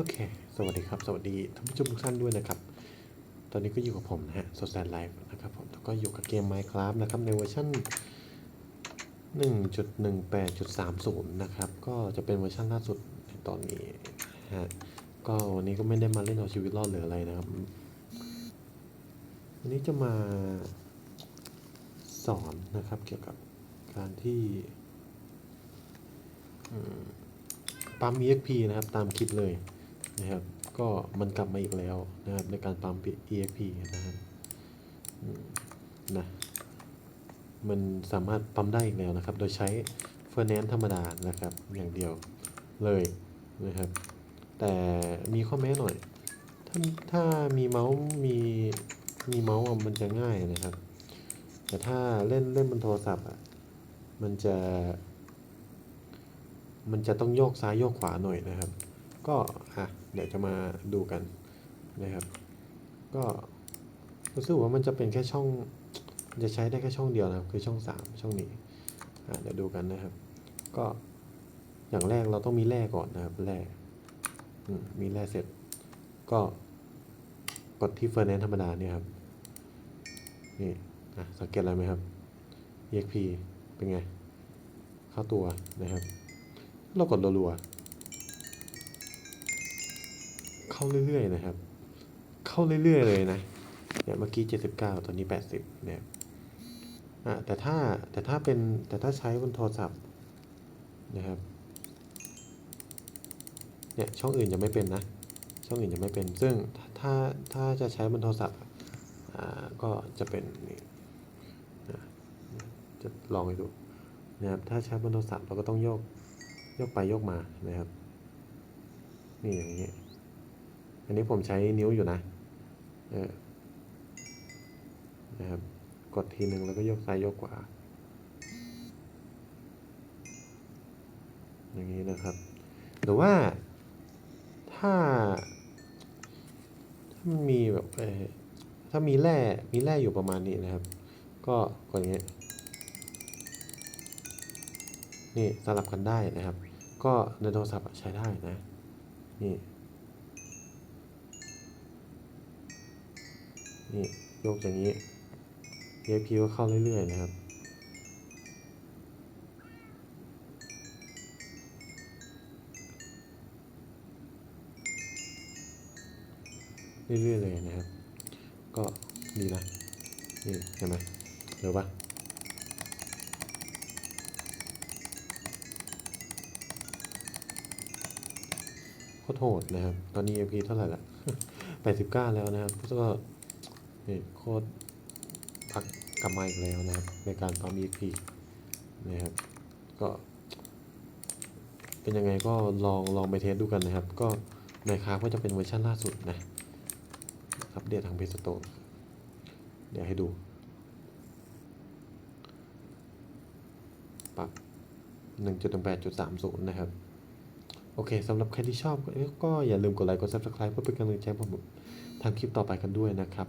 โอเค สวัสดีครับ สวัสดีท่านผู้ชมทุกท่านด้วยนะครับ ตอนนี้ก็อยู่กับผมนะฮะสดแซนไลฟ์นะครับผม แล้วก็อยู่กับเกม Minecraft นะครับ ในเวอร์ชัน1.18.30 นะครับ ก็จะเป็นเวอร์ชันล่าสุดในตอนนี้ฮะ ก็วันนี้ก็ไม่ได้มาเล่นเอาชีวิตรอดหรืออะไรนะครับ วันนี้จะมาสอนนะครับเกี่ยวกับการที่อืมปั๊ม EXP นะครับ ตามคลิปเลย นะครับ ก็มันกลับมาอีกแล้วนะครับในการปั๊ม EXP นะครับนะมันสามารถปั๊มได้อีกแล้วนะครับ โดยใช้เฟอร์แนนธรรมดานะครับ อย่างเดียวเลยนะครับ แต่มีข้อแม้หน่อย ถ้าถ้ามีเมาส์มีมีเมาส์อะมันจะง่ายนะครับ แต่ถ้าเล่นเล่นบนโทรศัพท์อะมันจะ มันจะต้องโยกซ้ายโยกขวาหน่อยนะครับ ก็อะ เดี๋ยวจะมาดูกันนะครับ ก็รู้สึกว่ามันจะเป็นแค่ช่องจะใช้ได้แค่ช่องเดียวนะครับ คือช่องสามช่องนี้เดี๋ยวดูกันนะครับ ก็อย่างแรกเราต้องมีแร่ก่อนนะครับแร่มีแร่เสร็จ ก็กดที่เฟอร์แนนธรรมดาเนี่ยครับนี่สังเกตอะไรไหมครับ EXP เป็นไง เข้าตัวนะครับ เรากดรัวๆ เข้าเรื่อยๆนะครับ เข้าเรื่อยๆเลยนะเนี่ยเมื่อกี้ 79 ตอนนี้ 80เนี่ยอะแต่ถ้าแต่ถ้าเป็นแต่ถ้าใช้บนโทรศัพท์นะครับเนี่ยช่องอื่นจะไม่เป็นนะช่องอื่นจะไม่เป็น ซึ่งถ้าถ้าจะใช้บนโทรศัพท์อ่าก็จะเป็นนี่จะลองให้ดูนะครับถ้าใช้บนโทรศัพท์เราก็ต้องโยกโยกไปโยกมานะครับนี่อย่างนี้ อันนี้ผมใช้นิ้วอยู่นะเออนะครับกดทีหนึ่งแล้วก็ยกซ้ายยกขวาอย่างนี้นะครับ หรือว่าถ้าถ้ามันมีแบบเออถ้ามีแร่มีแร่อยู่ประมาณนี้นะครับ ก็กดอย่างนี้นี่สลับกันได้นะครับ ก็ในโทรศัพท์ใช้ได้นะนี่ นี่โยกอย่างนี้ EXP ก็เข้าเรื่อยๆนะครับ เรื่อยๆเลยนะครับ ก็ดีนะ นี่เห็นไหมเร็วปะโคตรโหดนะครับ ตอนนี้ EP เท่าไหร่ละ89 แล้วนะครับ ก็ นี่โคตรพักกลับมาอีกแล้วนะครับ ในการปั๊ม EP นะครับ ก็เป็นยังไงก็ลองลองไปเทสดูกันนะครับ ก็ในคราฟก็จะเป็นเวอร์ชันล่าสุดนะ อัปเดตทางเพจสโตร์เดี๋ยวให้ดูปรับ1.8.30 นะครับ โอเคสำหรับใครที่ชอบก็อย่าลืมกดไลค์กด Subscribe เพื่อเป็นกำลังใจผมทำคลิปต่อไปกันด้วยนะครับ